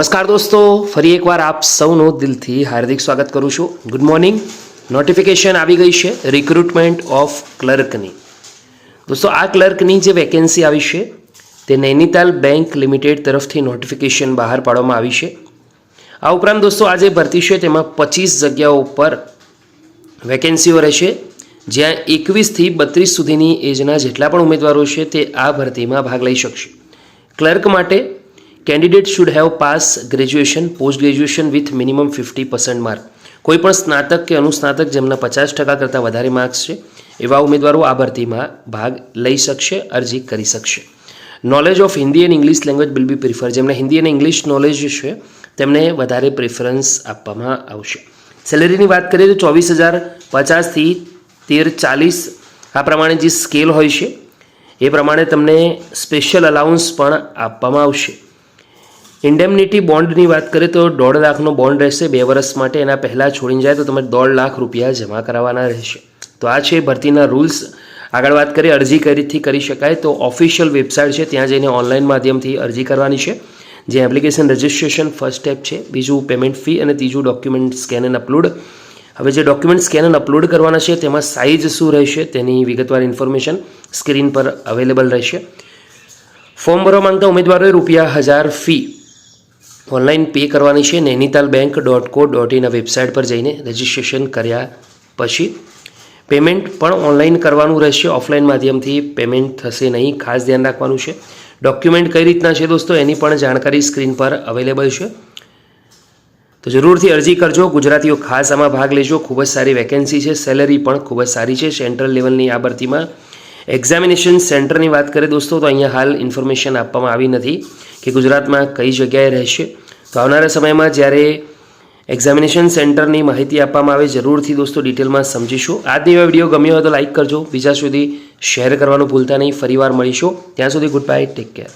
નમસ્કાર દોસ્તો, ફરી એકવાર આપ સૌનું દિલથી હાર્દિક સ્વાગત કરું છું. ગુડ મોર્નિંગ નોટિફિકેશન આવી ગઈ છે રિક્રુટમેન્ટ ઓફ ક્લર્કની દોસ્તો, આ ક્લર્કની જે વેકેન્સી આવી છે, તે નૈનીતાલ બેંક લિમિટેડ તરફથી નોટિફિકેશન બહાર પાડવામાં આવી છે. આ ઉપરાંત દોસ્તો, આ જે ભરતી છે, તેમાં પચીસ જગ્યાઓ ઉપર વેકેન્સીઓ રહેશે જ્યાં એકવીસથી બત્રીસ સુધીની એજના જેટલા પણ ઉમેદવારો છે, તે આ ભરતીમાં ભાગ લઈ શકશે. ક્લર્ક માટે candidate should have pass graduation post graduation with minimum fifty percent mark કોઈ પણ સ્નાતક કે અનુસ્નાતક જેમના પચાસ ટકા કરતાં વધારે માર્ક્સ છે, એવા ઉમેદવારો આ ભરતીમાં ભાગ લઈ શકશે, અરજી કરી શકશે. Knowledge of Hindi and English language will be prefer જેમને હિન્દી અને ઇંગ્લિશ નોલેજ છે, તેમને વધારે પ્રેફરન્સ આપવામાં આવશે. સેલેરીની વાત કરીએ તો ચોવીસ હજાર પચાસથી તેર ચાલીસ આ પ્રમાણે જે સ્કેલ હોય છે, એ પ્રમાણે તમને સ્પેશિયલ અલાઉન્સ પણ આપવામાં આવશે. ઇન્ડેમનિટી બોન્ડની વાત કરીએ તો દોઢ લાખનો બોન્ડ રહેશે બે વર્ષ માટે, એના પહેલાં છોડીને જાય તો તમારે દોઢ લાખ રૂપિયા જમા કરાવવાના રહેશે. તો આ છે ભરતીના રૂલ્સ આગળ વાત કરીએ, અરજી કરીથી કરી શકાય તો ઓફિશિયલ વેબસાઇટ છે, ત્યાં જઈને ઓનલાઈન માધ્યમથી અરજી કરવાની છે. જે એપ્લિકેશન રજિસ્ટ્રેશન ફર્સ્ટ સ્ટેપ છે, બીજું પેમેન્ટ ફી અને ત્રીજું ડોક્યુમેન્ટ સ્કેન એન્ડ અપલોડ હવે જે ડોક્યુમેન્ટ સ્કેન એન્ડ અપલોડ કરવાના છે, તેમાં સાઇઝ શું રહેશે તેની વિગતવાર ઇન્ફોર્મેશન સ્ક્રીન પર અવેલેબલ રહેશે. ફોર્મ ભરવા માંગતા ઉમેદવારોએ રૂપિયા હજાર ફી ઓનલાઈન પે કરવાની છે Nainital bank dot co dot in website પર જઈને રજિસ્ટ્રેશન કર્યા પછી પેમેન્ટ પણ ઓનલાઈન કરવાનું રહેશે. ઓફલાઈન માધ્યમથી પેમેન્ટ થશે નહીં. ખાસ ધ્યાન રાખવાનું છે. ડોક્યુમેન્ટ કઈ રીતના છે દોસ્તો એની પણ જાણકારી સ્ક્રીન પર અવેલેબલ છે. તો જરૂરથી અરજી કરજો. ગુજરાતીઓ ખાસ આમાં ભાગ લેજો. ખૂબ જ સારી વેકેન્સી છે. સેલરી પણ ખૂબ જ સારી છે. સેન્ટ્રલ લેવલની આ ભરતીમાં એક્ઝામિનેશન સેન્ટરની વાત કરીએ દોસ્તો, તો અહીંયા હાલ ઇન્ફોર્મેશન આપવામાં આવી નથી કે ગુજરાતમાં કઈ જગ્યાએ રહેશે. તો આવનારા સમયમાં જ્યારે એક્ઝામિનેશન સેન્ટરની માહિતી આપવામાં આવે, જરૂરથી દોસ્તો ડિટેલમાં સમજીશું. આજની વીડિયો ગમ્યો હોય તો લાઇક કરજો. બીજા સુધી શેર કરવાનું ભૂલતા નહીં. ફરીવાર મળીશું. ત્યાં સુધી ગુડ બાય ટેક કેર